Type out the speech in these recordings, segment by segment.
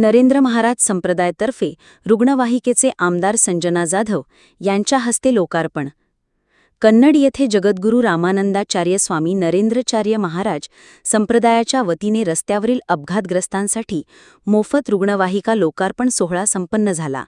नरेंद्र महाराज संप्रदायातर्फे रुग्णवाहिकेचे आमदार संजना जाधव यांच्या हस्ते लोकार्पण. कन्नड येथे जगद्गुरू रामानंदाचार्य स्वामी नरेंद्रचार्य महाराज संप्रदायाच्या वतीने रस्त्यावरील अपघातग्रस्तांसाठी मोफत रुग्णवाहिका लोकार्पण सोहळा संपन्न झाला.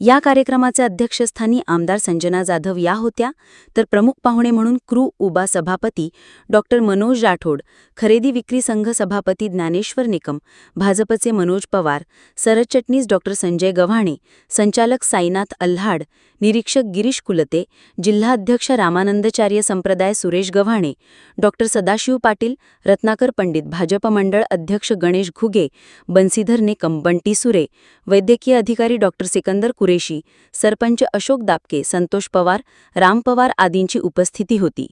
या कार्यक्रमाचे अध्यक्षस्थानी आमदार संजना जाधव या होत्या. तर प्रमुख पाहुणे म्हणून क्रू उबा सभापती डॉक्टर मनोज राठोड खरेदी विक्री संघ सभापती ज्ञानेश्वर निकम भाजपचे मनोज पवार सरचटणीस डॉक्टर संजय गव्हाणे संचालक साईनाथ अल्हाड निरीक्षक गिरीश कुलते जिल्हाध्यक्ष रामानंदचार्य संप्रदाय सुरेश गव्हाणे डॉक्टर सदाशिव पाटील रत्नाकर पंडित भाजप मंडळ अध्यक्ष गणेश घुगे बंसीधर निकम बंटी सुरे वैद्यकीय अधिकारी डॉक्टर सिकंदर कुरेशी सरपंच अशोक दापके संतोष पवार राम पवार आदींची उपस्थिती होती.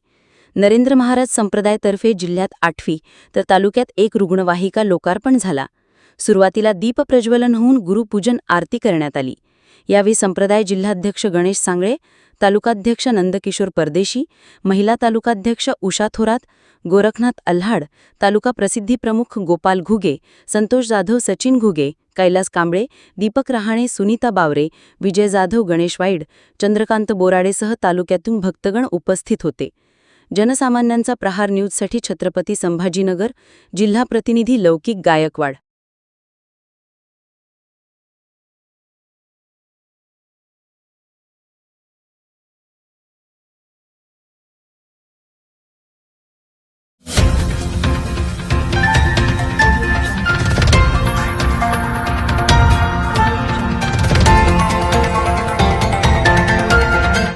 नरेंद्र महाराज संप्रदायतर्फे जिल्ह्यात आठवी तर तालुक्यात एक रुग्णवाहिका लोकार्पण झाला. सुरुवातीला दीपप्रज्वलन होऊन गुरुपूजन आरती करण्यात आली. यावेळी संप्रदाय जिल्हाध्यक्ष गणेश सांगळे तालुकाध्यक्ष नंदकिशोर परदेशी महिला तालुकाध्यक्ष उषा थोरात गोरखनाथ अल्हाड तालुका प्रसिद्धी प्रमुख गोपाल घुगे संतोष जाधव सचिन घुगे कैलास कांबळे दीपक रहाणे सुनीता बावरे विजय जाधव गणेश वाईड चंद्रकांत बोराडेसह तालुक्यातून भक्तगण उपस्थित होते. जनसामान्यांचा प्रहार न्यूजसाठी छत्रपती संभाजीनगर जिल्हा प्रतिनिधी लौकिक गायकवाड.